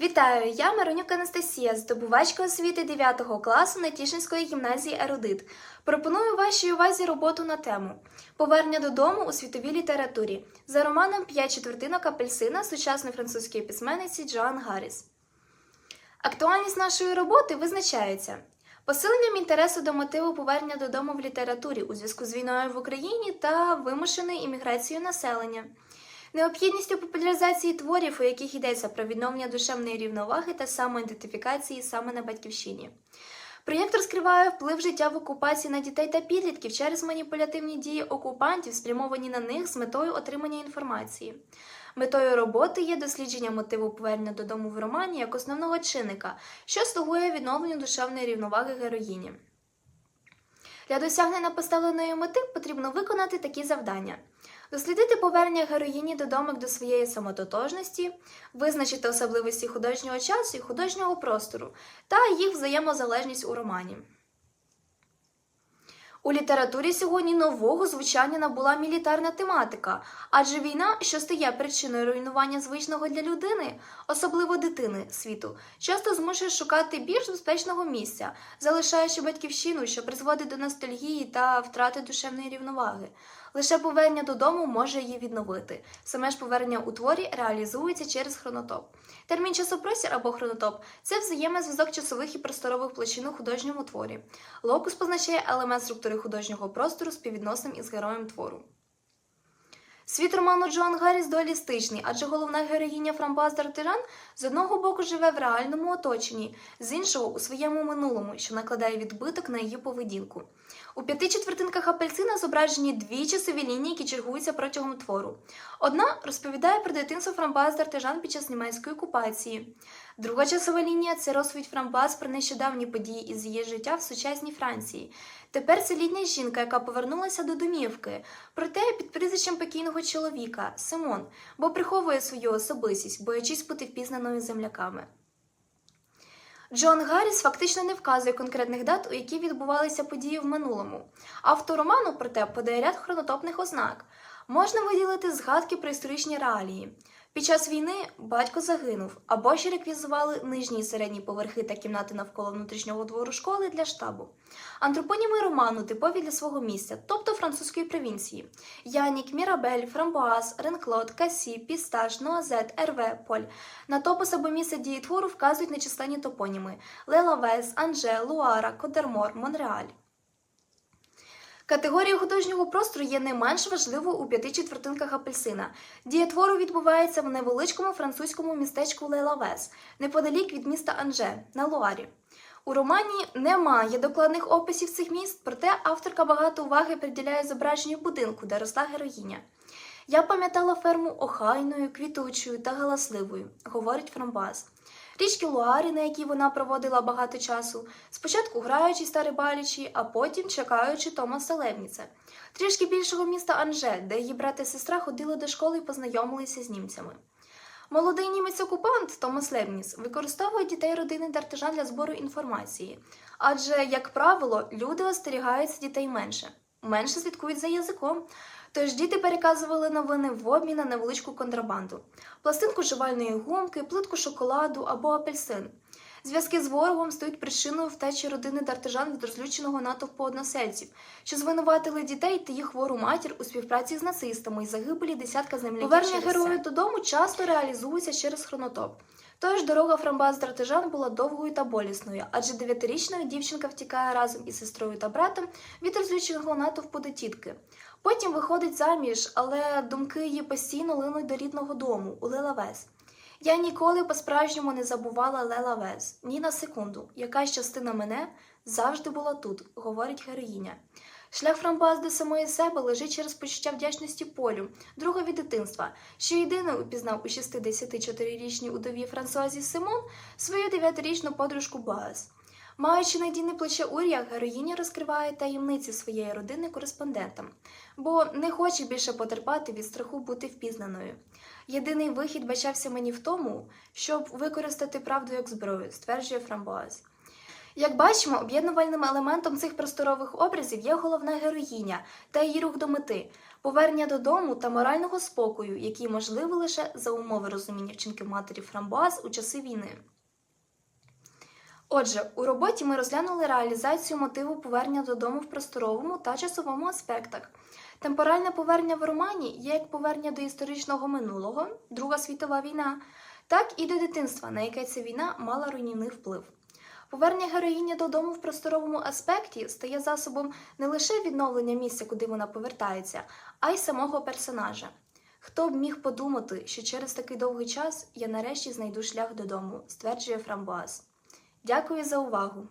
Вітаю! Я Маронюк Анастасія, здобувачка освіти 9 класу Натішинської гімназії Ерудит. Пропоную вашій увазі роботу на тему Повернення додому у світовій літературі за романом П'ять четвертинок апельсина сучасної французької письменниці Джоан Гарріс. Актуальність нашої роботи визначається посиленням інтересу до мотиву повернення додому в літературі у зв'язку з війною в Україні та вимушеною імміграцією населення. Необхідністю популяризації творів, у яких йдеться про відновлення душевної рівноваги та самоідентифікації саме на батьківщині. Проєкт розкриває вплив життя в окупації на дітей та підлітків через маніпулятивні дії окупантів, спрямовані на них з метою отримання інформації. Метою роботи є дослідження мотиву повернення додому в романі як основного чинника, що слугує відновленню душевної рівноваги героїні. Для досягнення поставленої мети потрібно виконати такі завдання: дослідити повернення героїні додому до своєї самототожності, визначити особливості художнього часу і художнього простору та їх взаємозалежність у романі. У літературі сьогодні нового звучання набула мілітарна тематика, адже війна, що стає причиною руйнування звичного для людини, особливо дитини світу, часто змушує шукати більш безпечного місця, залишаючи батьківщину, що призводить до ностальгії та втрати душевної рівноваги. Лише повернення додому може її відновити. Саме ж повернення у творі реалізується через хронотоп. Термін часопростір або хронотоп це взаємозв'язок часових і просторових площин у художньому творі. Локус позначає елемент структури художнього простору співвідносним із героєм твору. Світ роману Джоан Гарріс дуалістичний, адже головна героїня Фрамбаз Дартиран з одного боку живе в реальному оточенні, з іншого у своєму минулому, що накладає відбиток на її поведінку. У п'яти четвертинках апельсина зображені дві часові лінії, які чергуються протягом твору. Одна розповідає про дитинство Фрамбаз Дартижан під час німецької окупації. Друга часова лінія це розповідь Фрамбаз про нещодавні події із її життя в сучасній Франції. Тепер це літня жінка, яка повернулася до домівки, проте під прізвищем покійного чоловіка Симон, бо приховує свою особистість, боячись бути впізнаною земляками. Джон Гарріс фактично не вказує конкретних дат, у які відбувалися події в минулому. Автор роману, проте, подає ряд хронотопних ознак. Можна виділити згадки про історичні реалії. Під час війни батько загинув, або ще реквізували нижні і середні поверхи та кімнати навколо внутрішнього двору школи для штабу. Антропоніми роману типові для свого місця, тобто французької провінції: Янік, Мірабель, Фрамбоаз, Ренклод, Касі, Пісташ, Нуазет, Ерве, Поль. На топос або місце дії твору вказують нечисленні топоніми: Лелавес, Анже, Луара, Кодермор, Монреаль. Категорія художнього простору є не менш важливою у п'яти четвертинках апельсина. Дія твору відбувається в невеличкому французькому містечку Лейлавес, неподалік від міста Анже на Луарі. У романі немає докладних описів цих міст, проте авторка багато уваги приділяє зображенню будинку, де росла героїня. Я пам'ятала ферму охайною, квітучою та галасливою, говорить Фрамбаз. Річки Луарі, на якій вона проводила багато часу, спочатку граючись та рибалячи, а потім чекаючи Томаса Левніца, трішки більшого міста Анже, де її брат і сестра ходили до школи і познайомилися з німцями. Молодий німець-окупант Томас Левніс використовує дітей родини Дартижан для збору інформації, адже, як правило, люди остерігаються дітей менше, менше слідкують за язиком. Тож діти переказували новини в обмін на невеличку контрабанду, пластинку жувальної гумки, плитку шоколаду або апельсин. Зв'язки з ворогом стають причиною втечі родини Дартижан від розлюченого натовпу односельців, що звинуватили дітей та їх хвору матір у співпраці з нацистами і загибелі десятка земляків. Повернення героїв додому часто реалізується через хронотоп. Тож дорога Фрамбаз Дартижан була довгою та болісною, адже дев'ятирічна дівчинка втікає разом із сестрою та братом від розлюченого натовпу до тітки. Потім виходить заміж, але думки її постійно линуть до рідного дому у Лелавес. Я ніколи по-справжньому не забувала Лела Вес, ні на секунду. Якась частина мене завжди була тут, говорить героїня. Шлях Фрамбаз до самої себе лежить через почуття вдячності полю, другові дитинства, що єдине упізнав у 64-річній удові Франсуазі Симон свою 9-річну подружку Боаз. Маючи надійне плече Урія, героїня розкриває таємниці своєї родини кореспондентам, бо не хоче більше потерпати від страху бути впізнаною. Єдиний вихід бачався мені в тому, щоб використати правду як зброю, стверджує Фрамбоаз. Як бачимо, об'єднувальним елементом цих просторових образів є головна героїня та її рух до мети, повернення додому та морального спокою, який можливий лише за умови розуміння вчинків матері Фрамбуаз у часи війни. Отже, у роботі ми розглянули реалізацію мотиву повернення додому в просторовому та часовому аспектах. Темпоральне повернення в романі є як повернення до історичного минулого, Друга світова війна, так і до дитинства, на яке ця війна мала руйнівний вплив. Повернення героїні додому в просторовому аспекті стає засобом не лише відновлення місця, куди вона повертається, а й самого персонажа. Хто б міг подумати, що через такий довгий час я нарешті знайду шлях додому, стверджує Фрамбуаз. Дякую за увагу!